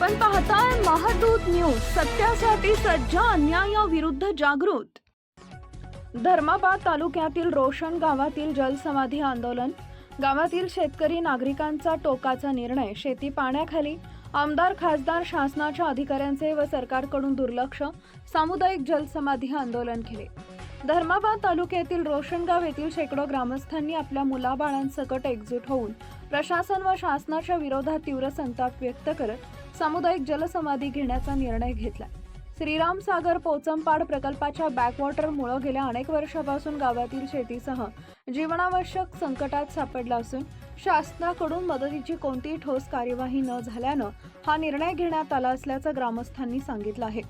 आपण पाहताय महादूत न्यूज सत्यासाठी सज्ज अन्यायाविरुद्ध जागृत. धर्माबाद तालुक्यातील रोशन गावातील जलसमाधी आंदोलन. गावातील शेतकरी नागरिकांचा टोकाचा निर्णय शेती पाण्याखाली. आमदार खासदार शासनाच्या अधिकाऱ्यांचे व सरकारकडून दुर्लक्ष. सामुदायिक जलसमाधी आंदोलन केले. धर्माबाद तालुक्यातील रोशनगाव येथील शेकडो ग्रामस्थांनी आपल्या मुलाबाळांसकट एकजूट होऊन प्रशासन व शासनाच्या विरोधात तीव्र संताप व्यक्त करत सामुदायिक जलसमाधी घेण्याचा निर्णय घेतला. श्रीराम सागर पोचमपाड प्रकल्पाच्या बॅकवॉटरमुळे गेल्या अनेक वर्षापासून गावातील शेतीसह जीवनावश्यक संकटात सापडला असून शासनाकडून मदतीची कोणतीही ठोस कार्यवाही न झाल्यानं हा निर्णय घेण्यात आला असल्याचं ग्रामस्थांनी सांगितलं आहे.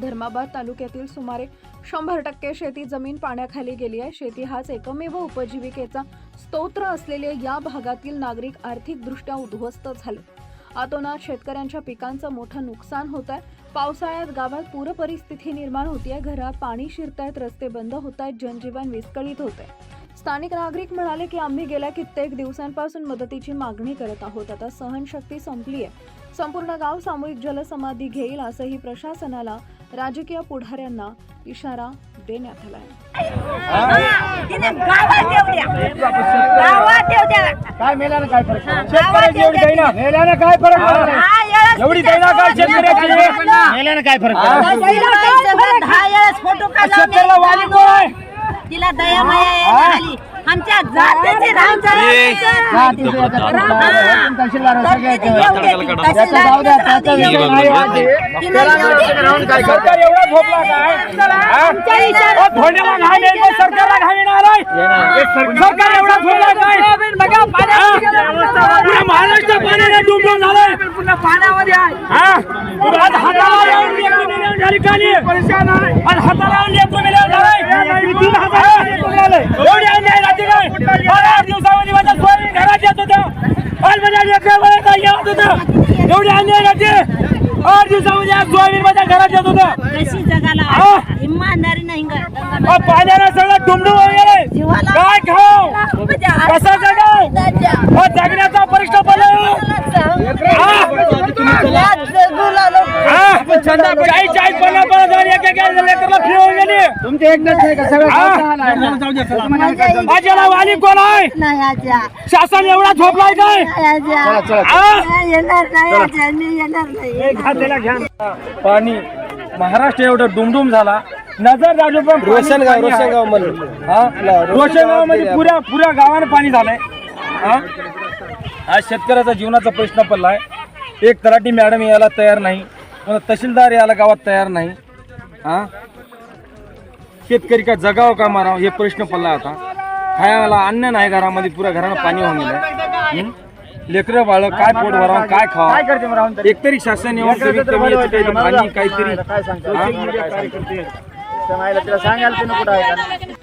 धर्माबाद तालुक्यातील सुमारे शंभर टक्के शेती जमीन पाण्याखाली गेली आहे. शेती हाच एकमेव उपजीविकेचा स्तोत्र असलेले या भागातील नागरिक आर्थिकदृष्ट्या उद्ध्वस्त झाले. अतोनात शेतकऱ्यांच्या पिकांचं मोठं नुकसान होत आहे पावसाळ्यात गावात पूरपरिस्थिती निर्माण होतीये. घरात पाणी शिरतायत रस्ते बंद होत आहेत जनजीवन विस्कळीत होत आहे स्थानिक नागरिक म्हणाले की आम्ही गेल्या कित्येक दिवसांपासून मदतीची मागणी करत आहोत. आता सहनशक्ती संपली आहे संपूर्ण गाव सामूहिक जलसमाधी घेईल असंही प्रशासनाला राजकीय पुढाऱ्यांना इशारा देण्यात आला काय मेल्यानं काय फरक? गावात येऊ द्या मेल्यानं काय फरक पडला? नाही? एवढी दैना काय शेतकऱ्याची. मेल्यानं काय फरक कोण आहे? तिला दया माया आमच्या जातीचे राम हा, काय करता? सरकार एवढा झोपला काय? हा? धोंड्याला घाम येईल पण सरकारला घाम येणार आहे. सरकार एवढा झोपला काय? हा? पुऱ्या महाराष्ट्र पाण्याने डुबडूब झालंय. हा? आज हाताला लावून लेकरं मिळवून झाली खाली. आज हाताला लावून लेकरं मिळवून झालंय. तीन हजार लेकरं मिळालंय. एवढी अन्याय राहते काय? आज आठ दिवसामध्ये माझ्या सोयाबीन घरात येत काय येत होतं. एवढी अन्याय राहते आठ दिवसामध्ये आज सोयाबीन माझ्या घरात येत होतं जगाला हा? इमानदारी नाही पाण्यानं सगळं डुमडूम जीवाला- काय खाऊ कसा जगाव जगण्याचा परीक्षा पडला चाळीस चाळीस पन्नास पन्नास हजार एक एक लेकरला फी होऊन गेली तुमचे एकच आहे का? सगळं हा? गावचं हाल आहे. माझ्याला वाली कोण आहे? नाही शासन एवढा झोपलाय काय? नाही. हा? येणार नाही आजा मी येणार नाही. पाणी. महाराष्ट्र एवढं डुमडुम झाला. नजर राजू पण रोशनगाव रोशनगाव रोशनगावमध्ये पुऱ्या पुऱ्या गावानं पाणी झालंय. हा? आज शेतकऱ्याचा जीवनाचा प्रश्न पडलाय. एक तलाठी मॅडम यायला तयार नाही. तहसीलदार यायला गावात तयार नाही. हा? शेतकरी का जगाव का मारावं हे प्रश्न पडला आता. खायला अन्न नाही घरामध्ये पुऱ्या घरानं पाणी होऊन गेलं लेकरं बाळ काय पोट भरावं काय खावं? एकतरी शासन येऊन. काहीतरी. तिला सांगायला